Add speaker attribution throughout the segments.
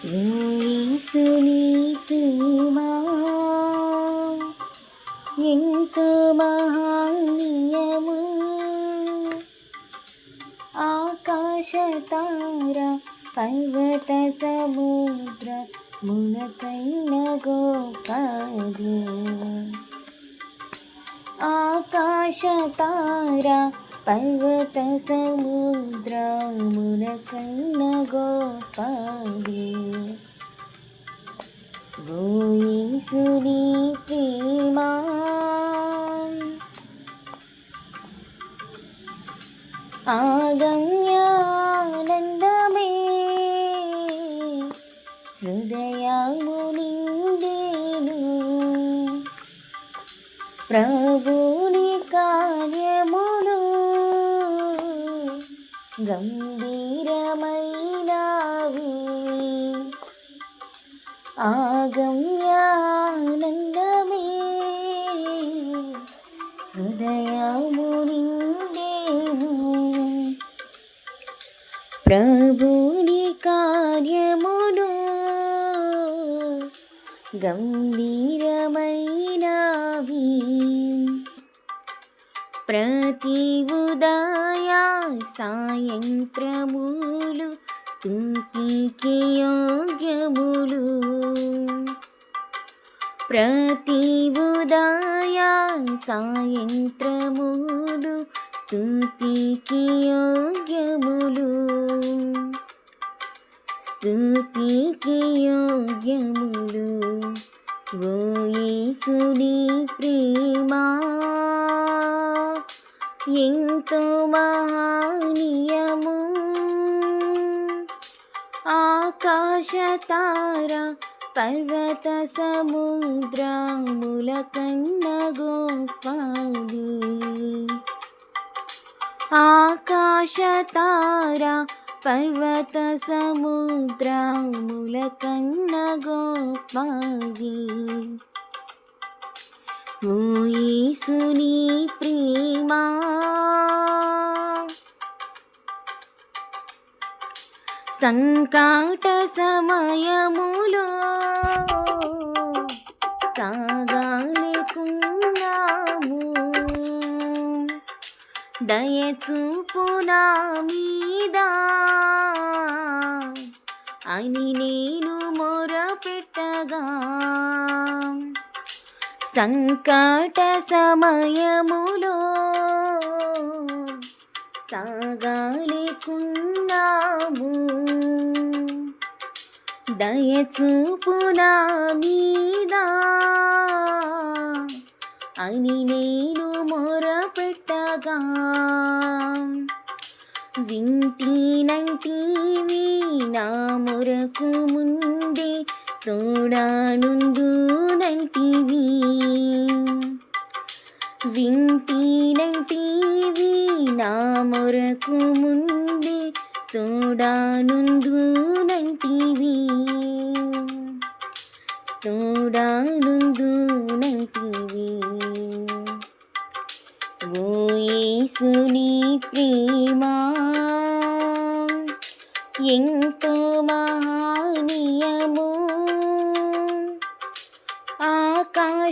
Speaker 1: యేసుని ప్రేమ ఎంతో మహానీయము ఆకాశ తార పర్వత సముద్ర మునకైన గోపదేవ ఆకాశ తార పర్వత సముద్ర మునకైన గోపదేవ గోయేసుని ప్రేమ ఆగమ్యానందమే ഗംഭീരമൈനാവി ആഗമ്യാനന്ദമേ ഹൃദയമുനിന്റേതു പ്രഭുനി കാര്യമുനു ഗംഭീരമൈനാവി ప్రతి ఉదయ సాయంత్రములు స్థుతికి యోగ్యములు. ప్రతి ఉదయ సాయంత్రములు స్థుతికి యోగ్యములు. స్థుతికి యోగ్యములు ఓ యేసుని ప్రేమా. ఎంతో మహానీయము. ఆకాశ తార పర్వత సముద్రముల కన్న గోపాది ఆకాశ తార పర్వత సముద్రముల కన్న గోపాది ఓ యేసుని ప్రేమ. సంకాట సమయములో కాగాలేకున్నాము దయచూపు నా మీద. అని నేను మొరపెట్టగా సంకట సమయములో సాగాలేకున్నాము దయచూపు నా మీద అని నేను మొరపెట్టగా. వింటీనంటీవి నా మొరకు ముందు తోడానుందునంటివి వింటినంటివి నా మొరకు ముందే తోడానుందునంటివి తోడానుందునంటివి ఓ యేసుని ప్రేమ ఎంతో మహానీయము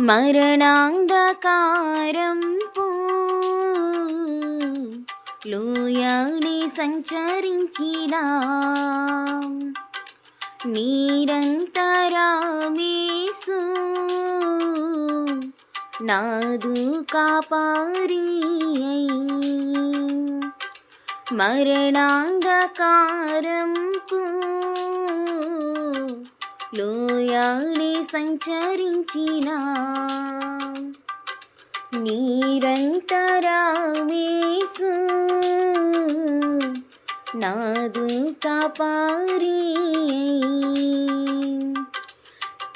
Speaker 1: మరణాంధకారం పూ లోయాని సంచరించిన నిరంతరామేసు నాదు కాపారి మరణాంధకారం లోయాని సంచరించిన నిరంతరామేసు నాదు కాపారి.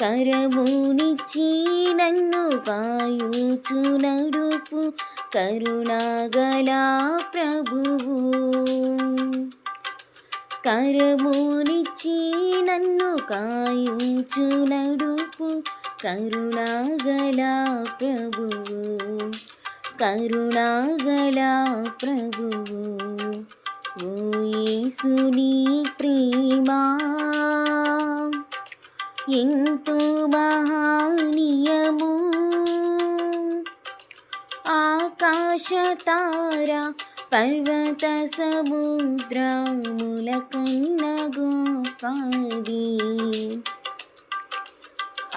Speaker 1: కరమునిచ్చి నన్ను కాయుచు నడుపు. కరుణాగల ప్రభువు. కరమునిచ్చి నన్ను కాయుచు నడుపు కరుణాగల ప్రభువు. కరుణాగల ప్రభువు. ఓ ప్రేమా. ఎంతో మహానీయము. ఆకాశతార పర్వత సముద్రముల కన్న గోపాది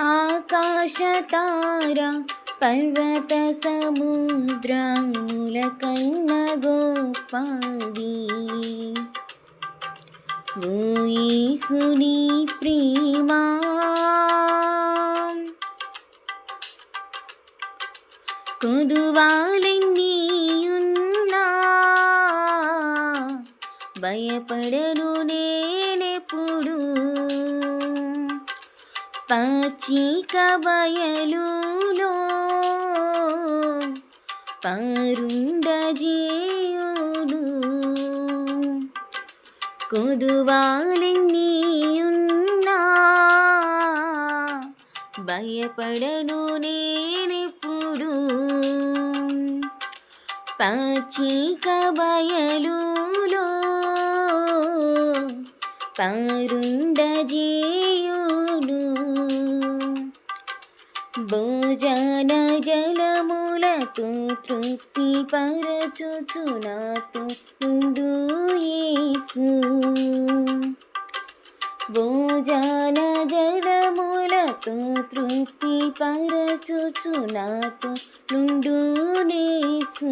Speaker 1: ఆకాశతార పర్వత సముద్రముల కన్న గోపాది ఓ యేసుని ప్రేమా. కొదువాలెన్ని భయపడను నేనెప్పుడు? పచ్చిక బయలులో పరుండజేయుడు కొదువాలెన్ని ఉన్నా. భయపడను నేనెప్పుడు? పచ్చిక బయలులో పరుండజేయుడు భోజన జలములతో తృప్తి పరచుచు నాతో ఉండు యేసు. భోజన జలములతో తృప్తి పరచుచు నాతో నుండు నేసు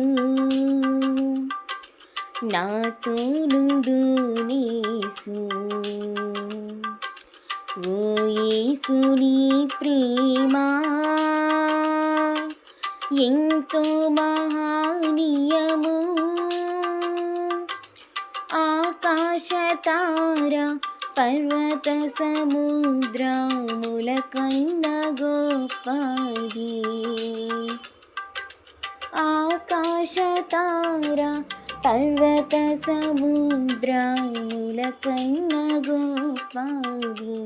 Speaker 1: నాతో నీసు నేసు. ఓ యేసుని ప్రేమా. ఎంతో మహానీయము. ఆకాశతార పర్వత సముద్రముల కన్న గోపాది. ఆకాశతార పర్వత సముద్రాయుల కన్న గోపాంగి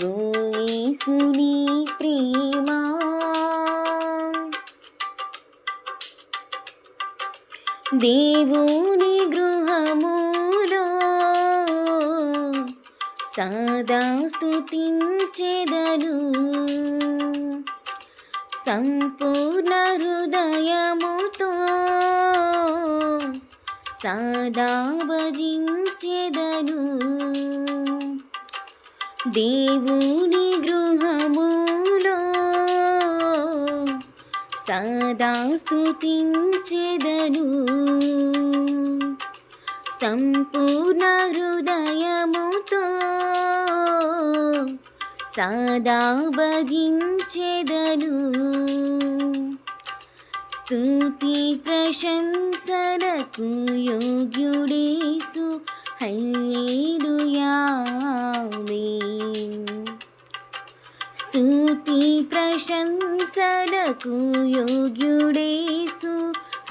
Speaker 1: గోసుని ప్రేమా దేవుని గృహములో సదా స్థుతించెదను సంపూర్ణ హృదయముతో సదా భజించెదను దేవుని గృహములో సదా స్థుతించెదను సంపూర్ణ హృదయముతో సదా భజించెదను స్తుతి ప్రశంసలకు యోగ్యుడేసు హల్లెలూయా స్తుతి ప్రశంసలకు యోగ్యుడేసు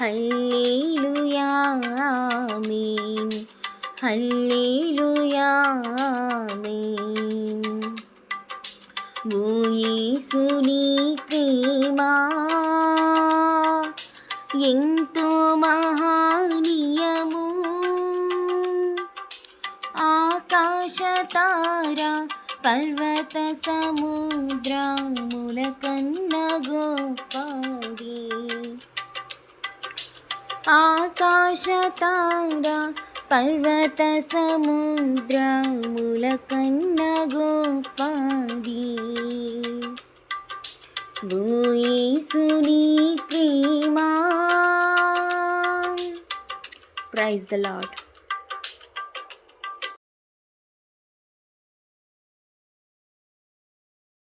Speaker 1: హల్లెలూయా ఆమేన్ హల్లెలూయా ప్రేమా ఆకాశతార పర్వత సముద్రముల కన్న గోపాది ఆకాశతార పర్వత సముద్రముల కన్న గోపాది భూయేసుని ప్రేమా ప్రైజ్ ద లాడ్